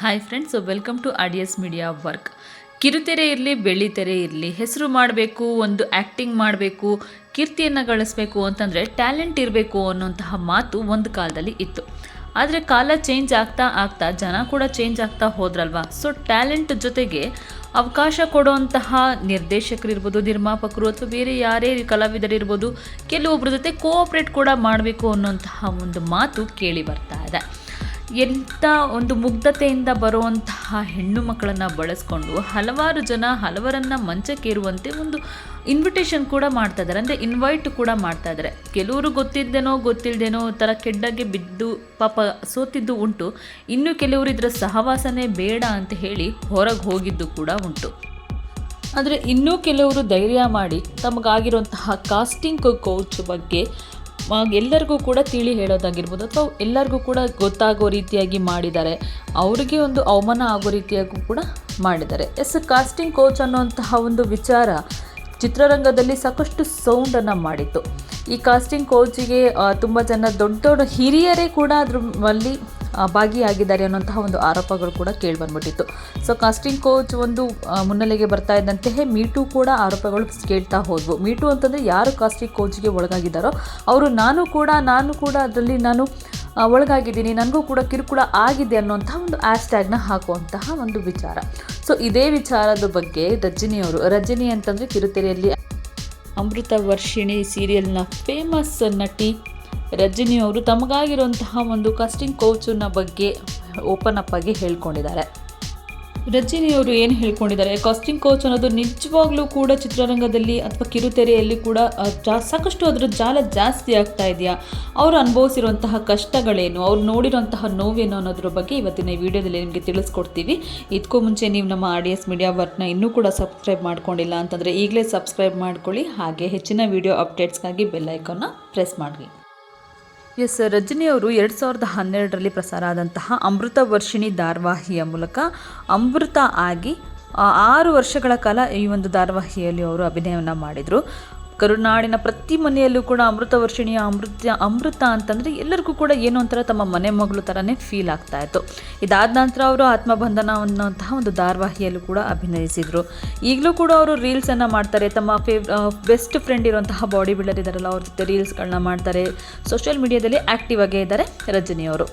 Hi friends welcome to Adios media work ಕಿರುತೆರೆ ಇರಲಿ ಬೆಳ್ಳಿತೆರೆ ಇರಲಿ, ಹೆಸರು ಮಾಡಬೇಕು, ಒಂದು ಆ್ಯಕ್ಟಿಂಗ್ ಮಾಡಬೇಕು, ಕೀರ್ತಿಯನ್ನು ಗಳಿಸ್ಬೇಕು ಅಂತಂದರೆ ಟ್ಯಾಲೆಂಟ್ ಇರಬೇಕು ಅನ್ನೋಂತಹ ಮಾತು ಒಂದು ಕಾಲದಲ್ಲಿ ಇತ್ತು. ಆದರೆ ಕಾಲ ಚೇಂಜ್ ಆಗ್ತಾ ಆಗ್ತಾ, ಜನ ಕೂಡ ಚೇಂಜ್ ಆಗ್ತಾ ಹೋದ್ರಲ್ವಾ? ಸೊ ಟ್ಯಾಲೆಂಟ್ ಜೊತೆಗೆ ಅವಕಾಶ ಕೊಡುವಂತಹ ನಿರ್ದೇಶಕರಿರ್ಬೋದು ನಿರ್ಮಾಪಕರು ಅಥವಾ ಬೇರೆ ಯಾರೇ ಕಲಾವಿದರಿರ್ಬೋದು ಕೆಲವೊಬ್ಬರ ಜೊತೆ ಕೋಆಪ್ರೇಟ್ ಕೂಡ ಮಾಡಬೇಕು ಅನ್ನೋಂತಹ ಒಂದು ಮಾತು ಕೇಳಿ ಬರ್ತಾ ಇದೆ. ಎಂಥ ಒಂದು ಮುಗ್ಧತೆಯಿಂದ ಬರುವಂತಹ ಹೆಣ್ಣು ಮಕ್ಕಳನ್ನು ಬಳಸ್ಕೊಂಡು ಹಲವಾರು ಜನ ಹಲವರನ್ನು ಮಂಚಕ್ಕೇರುವಂತೆ ಒಂದು ಇನ್ವಿಟೇಷನ್ ಕೂಡ ಮಾಡ್ತಾ ಇದ್ದಾರೆ ಅಂದರೆ ಇನ್ವೈಟ್ ಕೂಡ ಮಾಡ್ತಾ ಇದ್ದಾರೆ ಕೆಲವರು ಗೊತ್ತಿದ್ದೇನೋ ಗೊತ್ತಿಲ್ಲದೇನೋ ಥರ ಕೆಡ್ಡಾಗೆ ಬಿದ್ದು ಪಾಪ ಸೋತಿದ್ದು ಉಂಟು. ಇನ್ನು ಕೆಲವರು ಇದರ ಸಹವಾಸನೇ ಬೇಡ ಅಂತ ಹೇಳಿ ಹೊರಗೆ ಹೋಗಿದ್ದು ಕೂಡ ಉಂಟು. ಆದರೆ ಇನ್ನೂ ಕೆಲವರು ಧೈರ್ಯ ಮಾಡಿ ತಮಗಾಗಿರುವಂತಹ ಕಾಸ್ಟಿಂಗ್ ಕೋಚ್ ಬಗ್ಗೆ ಎಲ್ಲರಿಗೂ ಕೂಡ ತಿಳಿ ಹೇಳೋದಾಗಿರ್ಬೋದು ಅಥವಾ ಎಲ್ಲರಿಗೂ ಕೂಡ ಗೊತ್ತಾಗೋ ರೀತಿಯಾಗಿ ಮಾಡಿದ್ದಾರೆ. ಅವರಿಗೆ ಒಂದು ಅವಮಾನ ಆಗೋ ರೀತಿಯಾಗೂ ಕೂಡ ಮಾಡಿದ್ದಾರೆ. ಎಸ್ ಕಾಸ್ಟಿಂಗ್ ಕೋಚ್ ಅನ್ನುವಂತಹ ಒಂದು ವಿಚಾರ ಚಿತ್ರರಂಗದಲ್ಲಿ ಸಾಕಷ್ಟು ಸೌಂಡನ್ನು ಮಾಡಿತ್ತು. ಈ ಕಾಸ್ಟಿಂಗ್ ಕೋಚಿಗೆ ತುಂಬ ಜನ ದೊಡ್ಡ ದೊಡ್ಡ ಹಿರಿಯರೇ ಕೂಡ ಅದ್ರಲ್ಲಿ ಭಾಗಿಯಾಗಿದ್ದಾರೆ ಅನ್ನೋಂತಹ ಒಂದು ಆರೋಪಗಳು ಕೂಡ ಕೇಳಿಬಂದ್ಬಿಟ್ಟಿತ್ತು. ಸೊ ಕಾಸ್ಟಿಂಗ್ ಕೋಚ್ ಒಂದು ಮುನ್ನೆಲೆಗೆ ಬರ್ತಾ ಇದ್ದಂತೆಯೇ ಮೀಟು ಕೂಡ ಆರೋಪಗಳು ಕೇಳ್ತಾ ಹೋದ್ವು. ಮೀಟು ಅಂತಂದರೆ ಯಾರು ಕಾಸ್ಟಿಂಗ್ ಕೋಚ್ಗೆ ಒಳಗಾಗಿದ್ದಾರೋ ಅವರು ನಾನು ಕೂಡ ನಾನು ಕೂಡ ಅದರಲ್ಲಿ ನಾನು ಒಳಗಾಗಿದ್ದೀನಿ, ನನಗೂ ಕೂಡ ಕಿರುಕುಳ ಆಗಿದೆ ಅನ್ನೋಂಥ ಒಂದು ಆ್ಯಸ್ಟ್ಯಾಗ್ನ ಹಾಕುವಂತಹ ಒಂದು ವಿಚಾರ. ಸೊ ಇದೇ ವಿಚಾರದ ಬಗ್ಗೆ ರಜನಿಯವರು, ರಜನಿ ಅಂತಂದರೆ ಕಿರುತೆರೆಯಲ್ಲಿ ಅಮೃತ ವರ್ಷಿಣಿ ಸೀರಿಯಲ್ನ ಫೇಮಸ್ ನಟಿ ರಜನಿ ಅವರು ತಮಗಾಗಿರುವಂತಹ ಒಂದು ಕಾಸ್ಟಿಂಗ್ ಕೋಚನ್ನ ಬಗ್ಗೆ ಓಪನ್ ಅಪ್ ಆಗಿ ಹೇಳ್ಕೊಂಡಿದ್ದಾರೆ. ರಜನಿಯವರು ಏನು ಹೇಳ್ಕೊಂಡಿದ್ದಾರೆ? ಕಾಸ್ಟಿಂಗ್ ಕೋಚ್ ಅನ್ನೋದು ನಿಜವಾಗ್ಲೂ ಕೂಡ ಚಿತ್ರರಂಗದಲ್ಲಿ ಅಥವಾ ಕಿರುತೆರೆಯಲ್ಲಿ ಕೂಡ ಜಾ, ಸಾಕಷ್ಟು ಅದರ ಜಾಲ ಜಾಸ್ತಿ ಆಗ್ತಾ ಇದೆಯಾ? ಅವರು ಅನುಭವಿಸಿರುವಂತಹ ಕಷ್ಟಗಳೇನು? ಅವ್ರು ನೋಡಿರುವಂತಹ ನೋವೇನು ಅನ್ನೋದ್ರ ಬಗ್ಗೆ ಇವತ್ತಿನ ಈ ವಿಡಿಯೋದಲ್ಲಿ ನಿಮಗೆ ತಿಳಿಸ್ಕೊಡ್ತೀವಿ. ಇದಕ್ಕೂ ಮುಂಚೆ ನೀವು ನಮ್ಮ ಆರ್ ಎಸ್ ಮೀಡಿಯಾ ವರ್ಕ್ನ ಇನ್ನೂ ಕೂಡ ಸಬ್ಸ್ಕ್ರೈಬ್ ಮಾಡ್ಕೊಂಡಿಲ್ಲ ಅಂತಂದರೆ ಈಗಲೇ ಸಬ್ಸ್ಕ್ರೈಬ್ ಮಾಡ್ಕೊಳ್ಳಿ. ಹಾಗೆ ಹೆಚ್ಚಿನ ವಿಡಿಯೋ ಅಪ್ಡೇಟ್ಸ್ಗಾಗಿ ಬೆಲ್ ಐಕಾನ್ನ ಪ್ರೆಸ್ ಮಾಡಿ ಎಸ್ ರಜನಿ ಅವರು ಎರಡು ಸಾವಿರದ ಹನ್ನೆರಡರಲ್ಲಿ ಪ್ರಸಾರ ಆದಂತಹ ಅಮೃತ ವರ್ಷಿಣಿ ಧಾರಾವಾಹಿಯ ಮೂಲಕ ಅಮೃತ ಆಗಿ ಆರು ವರ್ಷಗಳ ಕಾಲ ಈ ಒಂದು ಧಾರಾವಾಹಿಯಲ್ಲಿ ಅವರು ಅಭಿನಯವನ್ನು ಮಾಡಿದರು. ಕರುನಾಡಿನ ಪ್ರತಿ ಮನೆಯಲ್ಲೂ ಕೂಡ ಅಮೃತ ವರ್ಷಿಣಿಯ ಅಮೃತ ಅಮೃತ ಅಂತಂದರೆ ಎಲ್ಲರಿಗೂ ಕೂಡ ಏನೋ ಒಂಥರ ತಮ್ಮ ಮನೆ ಮಗಳು ಥರನೇ ಫೀಲ್ ಆಗ್ತಾ ಇತ್ತು. ಇದಾದ ನಂತರ ಅವರು ಆತ್ಮಬಂಧನ ಅನ್ನೋಂತಹ ಒಂದು ಧಾರಾವಾಹಿಯಲ್ಲೂ ಕೂಡ ಅಭಿನಯಿಸಿದರು. ಈಗಲೂ ಕೂಡ ಅವರು ರೀಲ್ಸನ್ನು ಮಾಡ್ತಾರೆ. ತಮ್ಮ ಫೇವ್ ಬೆಸ್ಟ್ ಫ್ರೆಂಡ್ ಇರುವಂತಹ ಬಾಡಿ ಬಿಲ್ಡರ್ ಇದ್ದಾರಲ್ಲ, ಅವ್ರ ಜೊತೆ ರೀಲ್ಸ್ಗಳನ್ನ ಮಾಡ್ತಾರೆ. ಸೋಷಿಯಲ್ ಮೀಡಿಯಾದಲ್ಲಿ ಆ್ಯಕ್ಟಿವ್ ಆಗೇ ಇದ್ದಾರೆ ರಜನಿಯವರು.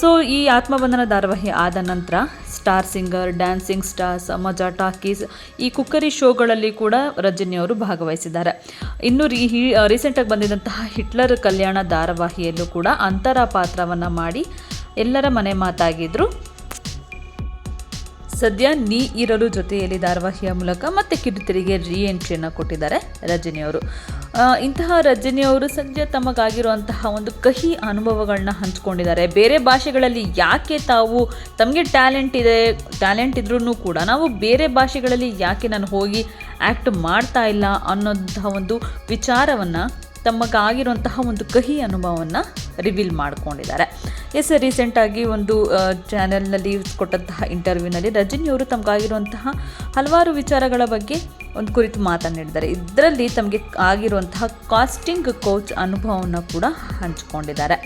ಸೊ ಈ ಆತ್ಮಬಂಧನ ಧಾರಾವಾಹಿ ಆದ ನಂತರ star singer dancing stars Majaa talkies, ಈ ಕುಕ್ಕರಿ ಶೋಗಳಲ್ಲಿ ಕೂಡ ರಜನಿಯವರು ಭಾಗವಹಿಸಿದ್ದಾರೆ. ಇನ್ನು ರೀ ರೀಸೆಂಟಾಗಿ ಬಂದಿದ್ದಂತಹ ಹಿಟ್ಲರ್ ಕಲ್ಯಾಣ ಧಾರಾವಾಹಿಯಲ್ಲೂ ಕೂಡ ಅಂತರ ಪಾತ್ರವನ್ನು ಮಾಡಿ ಎಲ್ಲರ ಮನೆ ಮಾತಾಗಿದ್ರು. ಸದ್ಯ ನೀ ಇರಲು ಜೊತೆಯಲ್ಲಿ ಧಾರಾವಾಹಿಯ ಮೂಲಕ ಮತ್ತೆ ಕಿರುತೆರಿಗೆ ರೀ ಎಂಟ್ರಿಯನ್ನು ಕೊಟ್ಟಿದ್ದಾರೆ ರಜನಿಯವರು ಇಂತಹ ರಜನಿಯವರು ಸದ್ಯ ತಮಗಾಗಿರುವಂತಹ ಒಂದು ಕಹಿ ಅನುಭವಗಳನ್ನ ಹಂಚ್ಕೊಂಡಿದ್ದಾರೆ. ಬೇರೆ ಭಾಷೆಗಳಲ್ಲಿ ಯಾಕೆ ತಾವು ತಮಗೆ ಟ್ಯಾಲೆಂಟ್ ಇದೆ ಟ್ಯಾಲೆಂಟ್ ಇದ್ರೂ ಕೂಡ ನಾವು ಬೇರೆ ಭಾಷೆಗಳಲ್ಲಿ ಯಾಕೆ ನಾನು ಹೋಗಿ ಆ್ಯಕ್ಟ್ ಮಾಡ್ತಾ ಇಲ್ಲ ಅನ್ನೋಂತಹ ಒಂದು ವಿಚಾರವನ್ನು ತಮಗಾಗಿರುವಂತಹ ಒಂದು ಕಹಿ ಅನುಭವವನ್ನು ರಿವೀಲ್ ಮಾಡ್ಕೊಂಡಿದ್ದಾರೆ. ಎಸ್ ರೀಸೆಂಟಾಗಿ ಒಂದು ಚಾನೆಲ್ನಲ್ಲಿ ಕೊಟ್ಟಂತಹ ಇಂಟರ್ವ್ಯೂನಲ್ಲಿ ರಜನಿಯವರು ತಮಗಾಗಿರುವಂತಹ ಹಲವಾರು ವಿಚಾರಗಳ ಬಗ್ಗೆ ಒಂದು ಕುರಿತು ಮಾತನಾಡಿದ್ದಾರೆ. ಇದರಲ್ಲಿ ತಮಗೆ ಆಗಿರುವಂತಹ ಕಾಸ್ಟಿಂಗ್ ಕೋಚ್ ಅನುಭವವನ್ನು ಕೂಡ ಹಂಚಿಕೊಂಡಿದ್ದಾರೆ.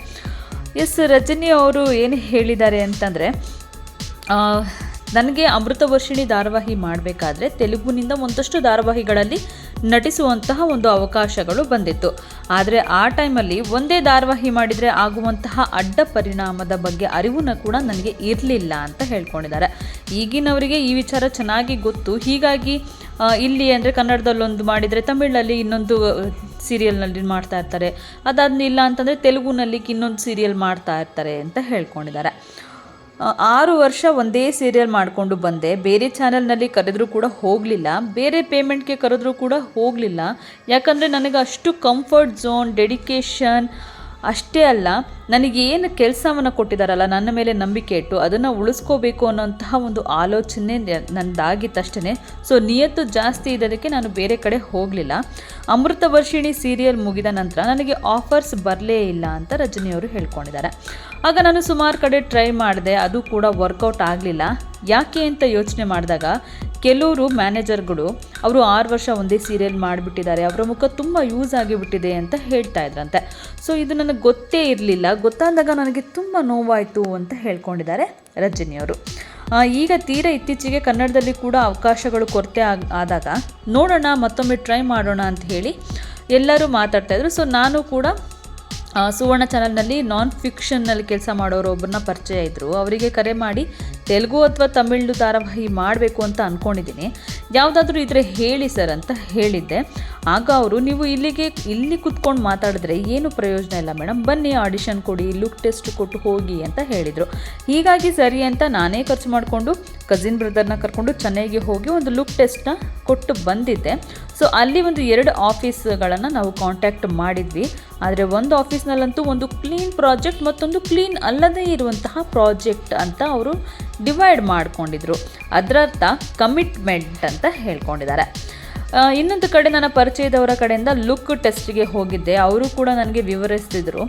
ಎಸ್, ರಜನಿ ಅವರು ಏನು ಹೇಳಿದ್ದಾರೆ ಅಂತಂದರೆ ನನಗೆ ಅಮೃತ ವರ್ಷಿಣಿ ಧಾರಾವಾಹಿ ಮಾಡಬೇಕಾದ್ರೆ ತೆಲುಗುನಿಂದ ಒಂದಷ್ಟು ಧಾರಾವಾಹಿಗಳಲ್ಲಿ ನಟಿಸುವಂತಹ ಒಂದು ಅವಕಾಶಗಳು ಬಂದಿತ್ತು. ಆದರೆ ಆ ಟೈಮಲ್ಲಿ ಒಂದೇ ಧಾರಾವಾಹಿ ಮಾಡಿದರೆ ಆಗುವಂತಹ ಅಡ್ಡ ಪರಿಣಾಮದ ಬಗ್ಗೆ ಅರಿವನ್ನು ಕೂಡ ನನಗೆ ಇರಲಿಲ್ಲ ಅಂತ ಹೇಳ್ಕೊಂಡಿದ್ದಾರೆ. ಈಗಿನವರಿಗೆ ಈ ವಿಚಾರ ಚೆನ್ನಾಗಿ ಗೊತ್ತು. ಹೀಗಾಗಿ ಇಲ್ಲಿ ಅಂದರೆ ಕನ್ನಡದಲ್ಲೊಂದು ಮಾಡಿದರೆ ತಮಿಳಲ್ಲಿ ಇನ್ನೊಂದು ಸೀರಿಯಲ್ನಲ್ಲಿ ಮಾಡ್ತಾ ಇರ್ತಾರೆ. ಅದಾದ ಇಲ್ಲ ಅಂತಂದರೆ ತೆಲುಗುನಲ್ಲಿ ಇನ್ನೊಂದು ಸೀರಿಯಲ್ ಮಾಡ್ತಾ ಇರ್ತಾರೆ ಅಂತ ಹೇಳ್ಕೊಂಡಿದ್ದಾರೆ. ಆರು ವರ್ಷ ಒಂದೇ ಸೀರಿಯಲ್ ಮಾಡಿಕೊಂಡು ಬಂದೆ. ಬೇರೆ ಚಾನಲ್ನಲ್ಲಿ ಕರೆದರೂ ಕೂಡ ಹೋಗಲಿಲ್ಲ. ಬೇರೆ ಪೇಮೆಂಟ್ಗೆ ಕರೆದರೂ ಕೂಡ ಹೋಗಲಿಲ್ಲ. ಯಾಕಂದರೆ ನನಗೆ ಅಷ್ಟು ಕಂಫರ್ಟ್ ಝೋನ್ ಡೆಡಿಕೇಶನ್ ಅಷ್ಟೇ ಅಲ್ಲ, ನನಗೆ ಏನು ಕೆಲಸವನ್ನು ಕೊಟ್ಟಿದ್ದಾರಲ್ಲ ನನ್ನ ಮೇಲೆ ನಂಬಿಕೆ ಇಟ್ಟು ಅದನ್ನು ಉಳಿಸ್ಕೋಬೇಕು ಅನ್ನೋಂತಹ ಒಂದು ಆಲೋಚನೆ ನನ್ನದಾಗಿತ್ತಷ್ಟೇ ಸೊ ನಿಯತ್ತು ಜಾಸ್ತಿ ಇದ್ದದಕ್ಕೆ ನಾನು ಬೇರೆ ಕಡೆ ಹೋಗಲಿಲ್ಲ. ಅಮೃತ ವರ್ಷಿಣಿ ಸೀರಿಯಲ್ ಮುಗಿದ ನಂತರ ನನಗೆ ಆಫರ್ಸ್ ಬರಲೇ ಇಲ್ಲ ಅಂತ ರಜನಿಯವರು ಹೇಳ್ಕೊಂಡಿದ್ದಾರೆ. ಆಗ ನಾನು ಸುಮಾರು ಕಡೆ ಟ್ರೈ ಮಾಡಿದೆ, ಅದು ಕೂಡ ವರ್ಕೌಟ್ ಆಗಲಿಲ್ಲ. ಯಾಕೆ ಅಂತ ಯೋಚನೆ ಮಾಡಿದಾಗ ಕೆಲವರು ಮ್ಯಾನೇಜರ್ಗಳು, ಅವರು ಆರು ವರ್ಷ ಒಂದೇ ಸೀರಿಯಲ್ ಮಾಡಿಬಿಟ್ಟಿದ್ದಾರೆ, ಅವರ ಮುಖ ತುಂಬ ಯೂಸ್ ಆಗಿಬಿಟ್ಟಿದೆ ಅಂತ ಹೇಳ್ತಾ ಇದ್ರಂತೆ. ಸೊ ಇದು ನನಗೆ ಗೊತ್ತೇ ಇರಲಿಲ್ಲ. ಗೊತ್ತಾದಾಗ ನನಗೆ ತುಂಬ ನೋವಾಯಿತು ಅಂತ ಹೇಳ್ಕೊಂಡಿದ್ದಾರೆ ರಜನಿಯವರು. ಈಗ ತೀರ ಇತ್ತೀಚೆಗೆ ಕನ್ನಡದಲ್ಲಿ ಕೂಡ ಅವಕಾಶಗಳು ಕೊರತೆ ಆದಾಗ ನೋಡೋಣ, ಮತ್ತೊಮ್ಮೆ ಟ್ರೈ ಮಾಡೋಣ ಅಂತ ಹೇಳಿ ಎಲ್ಲರೂ ಮಾತಾಡ್ತಾಯಿದ್ರು ಸೊ ನಾನು ಕೂಡ ಸುವರ್ಣ ಚಾನಲ್ನಲ್ಲಿ ನಾನ್ ಫಿಕ್ಷನ್ನಲ್ಲಿ ಕೆಲಸ ಮಾಡೋರು ಒಬ್ಬರನ್ನ ಪರಿಚಯ ಇದ್ದರು ಅವರಿಗೆ ಕರೆ ಮಾಡಿ ತೆಲುಗು ಅಥವಾ ತಮಿಳು ಧಾರಾವಾಹಿ ಮಾಡಬೇಕು ಅಂತ ಅಂದ್ಕೊಂಡಿದ್ದೀನಿ ಯಾವುದಾದ್ರೂ ಇದ್ರೆ ಹೇಳಿ ಸರ್ ಅಂತ ಹೇಳಿದ್ದೆ. ಆಗ ಅವರು, ನೀವು ಇಲ್ಲಿಗೆ, ಇಲ್ಲಿ ಕುತ್ಕೊಂಡು ಮಾತಾಡಿದ್ರೆ ಏನು ಪ್ರಯೋಜನ ಇಲ್ಲ ಮೇಡಮ್. ಬನ್ನಿ, ಆಡಿಷನ್ ಕೊಡಿ, ಲುಕ್ ಟೆಸ್ಟ್ ಕೊಟ್ಟು ಹೋಗಿ ಅಂತ ಹೇಳಿದರು. ಹೀಗಾಗಿ ಸರಿ ಅಂತ ನಾನೇ ಖರ್ಚು ಮಾಡಿಕೊಂಡು, ಕಸಿನ್ ಬ್ರದರ್ನ ಕರ್ಕೊಂಡು ಚೆನ್ನೈಗೆ ಹೋಗಿ ಒಂದು ಲುಕ್ ಟೆಸ್ಟ್ನ ಕೊಟ್ಟು ಬಂದಿದ್ದೆ. ಸೊ, ಅಲ್ಲಿ ಒಂದು ಎರಡು ಆಫೀಸ್ಗಳನ್ನು ನಾವು ಕಾಂಟ್ಯಾಕ್ಟ್ ಮಾಡಿದ್ವಿ. ಆದರೆ ಒಂದು ಆಫೀಸ್ನಲ್ಲಂತೂ ಒಂದು ಕ್ಲೀನ್ ಪ್ರಾಜೆಕ್ಟ್ ಮತ್ತೊಂದು ಕ್ಲೀನ್ ಅಲ್ಲದೇ ಇರುವಂತಹ ಪ್ರಾಜೆಕ್ಟ್ ಅಂತ ಅವರು ಡಿವೈಡ್ ಮಾಡ್ಕೊಂಡಿದ್ರು. ಅದರರ್ಥ ಕಮಿಟ್ಮೆಂಟ್ ಅಂತ ಹೇಳ್ಕೊಂಡಿದ್ದಾರೆ. ಇನ್ನೊಂದು ಕಡೆ ನನ್ನ ಪರಿಚಯದವರ ಕಡೆಯಿಂದ ಲುಕ್ ಟೆಸ್ಟ್ಗೆ ಹೋಗಿದ್ದೆ. ಅವರು ಕೂಡ ನನಗೆ ವಿವರಿಸ್ತಿದ್ರು.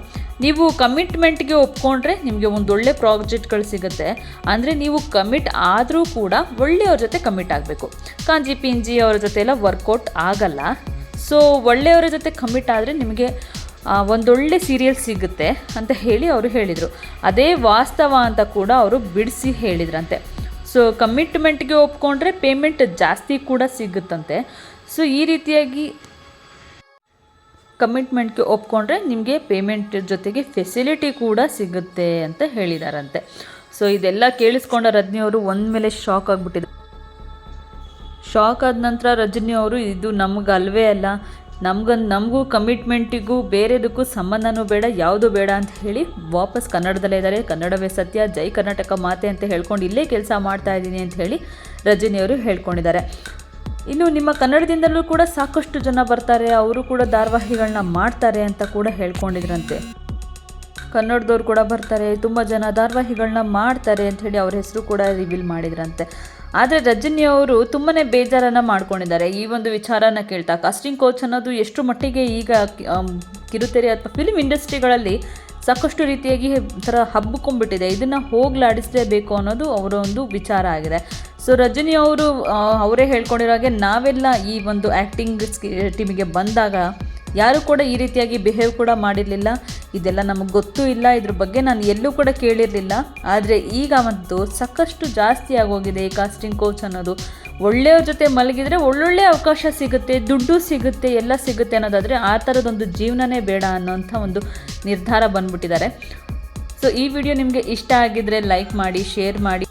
ನೀವು ಕಮಿಟ್ಮೆಂಟ್ಗೆ ಒಪ್ಕೊಂಡ್ರೆ ನಿಮಗೆ ಒಂದು ಒಳ್ಳೆ ಪ್ರಾಜೆಕ್ಟ್ಗಳು ಸಿಗುತ್ತೆ. ಅಂದರೆ ನೀವು ಕಮಿಟ್ ಆದರೂ ಕೂಡ ಒಳ್ಳೆಯವ್ರ ಜೊತೆ ಕಮಿಟ್ ಆಗಬೇಕು. ಕಾಂಜಿ, ಪಿಂಜಿ ಅವರ ಜೊತೆ ಎಲ್ಲ ವರ್ಕೌಟ್ ಆಗಲ್ಲ. ಸೊ ಒಳ್ಳೆಯವರ ಜೊತೆ ಕಮಿಟ್ ಆದರೆ ನಿಮಗೆ ಒಂದೊಳ್ಳೆ ಸೀರಿಯಲ್ ಸಿಗುತ್ತೆ ಅಂತ ಹೇಳಿ ಅವರು ಹೇಳಿದರು. ಅದೇ ವಾಸ್ತವ ಅಂತ ಕೂಡ ಅವರು ಬಿಡಿಸಿ ಹೇಳಿದ್ರಂತೆ. ಸೊ ಕಮಿಟ್ಮೆಂಟ್ಗೆ ಒಪ್ಕೊಂಡ್ರೆ ಪೇಮೆಂಟ್ ಜಾಸ್ತಿ ಕೂಡ ಸಿಗುತ್ತಂತೆ. ಸೊ ಈ ರೀತಿಯಾಗಿ ಕಮಿಟ್ಮೆಂಟ್ಗೆ ಒಪ್ಕೊಂಡ್ರೆ ನಿಮಗೆ ಪೇಮೆಂಟ್ ಜೊತೆಗೆ ಫೆಸಿಲಿಟಿ ಕೂಡ ಸಿಗುತ್ತೆ ಅಂತ ಹೇಳಿದಾರಂತೆ. ಸೊ ಇದೆಲ್ಲ ಕೇಳಿಸ್ಕೊಂಡ ರಜನಿಯವರು ಒಂದು ಮೇಲೆ ಶಾಕ್ ಆಗಿಬಿಟ್ಟಿದ್ದಾರೆ. ಶಾಕ್ ಆದ ನಂತರ ರಜನಿ ಅವರು, ಇದು ನಮಗಲ್ವೇ ಅಲ್ಲ. ನಮ್ಗೆ, ನಮಗೂ ಕಮಿಟ್ಮೆಂಟಿಗೂ ಬೇರೆದಕ್ಕೂ ಸಂಬಂಧನೂ ಬೇಡ, ಯಾವುದು ಬೇಡ ಅಂತ ಹೇಳಿ ವಾಪಸ್ ಕನ್ನಡದಲ್ಲೇ ಇದ್ದಾರೆ. ಕನ್ನಡವೇ ಸತ್ಯ, ಜೈ ಕರ್ನಾಟಕ ಮಾತೆ ಅಂತ ಹೇಳ್ಕೊಂಡು ಇಲ್ಲೇ ಕೆಲಸ ಮಾಡ್ತಾ ಇದ್ದೀನಿ ಅಂತ ಹೇಳಿ ರಜನಿಯವರು ಹೇಳ್ಕೊಂಡಿದ್ದಾರೆ. ಇನ್ನು ನಿಮ್ಮ ಕನ್ನಡದಿಂದಲೂ ಕೂಡ ಸಾಕಷ್ಟು ಜನ ಬರ್ತಾರೆ, ಅವರು ಕೂಡ ಧಾರಾವಾಹಿಗಳನ್ನ ಮಾಡ್ತಾರೆ ಅಂತ ಕೂಡ ಹೇಳ್ಕೊಂಡಿದ್ರಂತೆ. ಕನ್ನಡದವ್ರು ಕೂಡ ಬರ್ತಾರೆ, ತುಂಬ ಜನ ಧಾರಾವಾಹಿಗಳನ್ನ ಮಾಡ್ತಾರೆ ಅಂತ ಹೇಳಿ ಅವ್ರ ಹೆಸರು ಕೂಡ ರಿವೀಲ್ ಮಾಡಿದ್ರಂತೆ. ಆದರೆ ರಜನಿ ಅವರು ತುಂಬಾ ಬೇಜಾರನ್ನು ಮಾಡ್ಕೊಂಡಿದ್ದಾರೆ. ಈ ಒಂದು ವಿಚಾರನ ಕೇಳ್ತಾ ಕಾಸ್ಟಿಂಗ್ ಕೋಚ್ ಅನ್ನೋದು ಎಷ್ಟು ಮಟ್ಟಿಗೆ ಈಗ ಕಿರುತೆರೆ ಅಥವಾ ಫಿಲ್ಮ್ ಇಂಡಸ್ಟ್ರಿಗಳಲ್ಲಿ ಸಾಕಷ್ಟು ರೀತಿಯಾಗಿ ಥರ ಹಬ್ಬಿಕೊಂಡ್ಬಿಟ್ಟಿದೆ. ಇದನ್ನು ಹೋಗ್ಲಾಡಿಸಲೇಬೇಕು ಅನ್ನೋದು ಅವರ ಒಂದು ವಿಚಾರ ಆಗಿದೆ. ಸೊ ರಜನಿ ಅವರು ಅವರೇ ಹೇಳ್ಕೊಂಡಿರೋ ಹಾಗೆ ನಾವೆಲ್ಲ ಈ ಒಂದು ಆ್ಯಕ್ಟಿಂಗ್ ಟೀಮಿಗೆ ಬಂದಾಗ ಯಾರು ಕೂಡ ಈ ರೀತಿಯಾಗಿ ಬಿಹೇವ್ ಕೂಡ ಮಾಡಿರಲಿಲ್ಲ. ಇದೆಲ್ಲ ನಮಗೆ ಗೊತ್ತೂ ಇಲ್ಲ, ಇದ್ರ ಬಗ್ಗೆ ನಾನು ಎಲ್ಲೂ ಕೂಡ ಕೇಳಿರಲಿಲ್ಲ. ಆದರೆ ಈಗ ಮತ್ತು ಸಾಕಷ್ಟು ಜಾಸ್ತಿ ಆಗೋಗಿದೆ ಈ ಕಾಸ್ಟಿಂಗ್ ಕೋಚ್ ಅನ್ನೋದು. ಒಳ್ಳೆಯವ್ರ ಜೊತೆ ಮಲಗಿದರೆ ಒಳ್ಳೊಳ್ಳೆ ಅವಕಾಶ ಸಿಗುತ್ತೆ, ದುಡ್ಡು ಸಿಗುತ್ತೆ, ಎಲ್ಲ ಸಿಗುತ್ತೆ ಅನ್ನೋದಾದರೆ ಆ ಥರದೊಂದು ಜೀವನನೇ ಬೇಡ ಅನ್ನೋಂಥ ಒಂದು ನಿರ್ಧಾರ ಬಂದ್ಬಿಟ್ಟಿದ್ದಾರೆ. ಸೊ ಈ ವಿಡಿಯೋ ನಿಮಗೆ ಇಷ್ಟ ಆಗಿದ್ದರೆ ಲೈಕ್ ಮಾಡಿ ಶೇರ್ ಮಾಡಿ.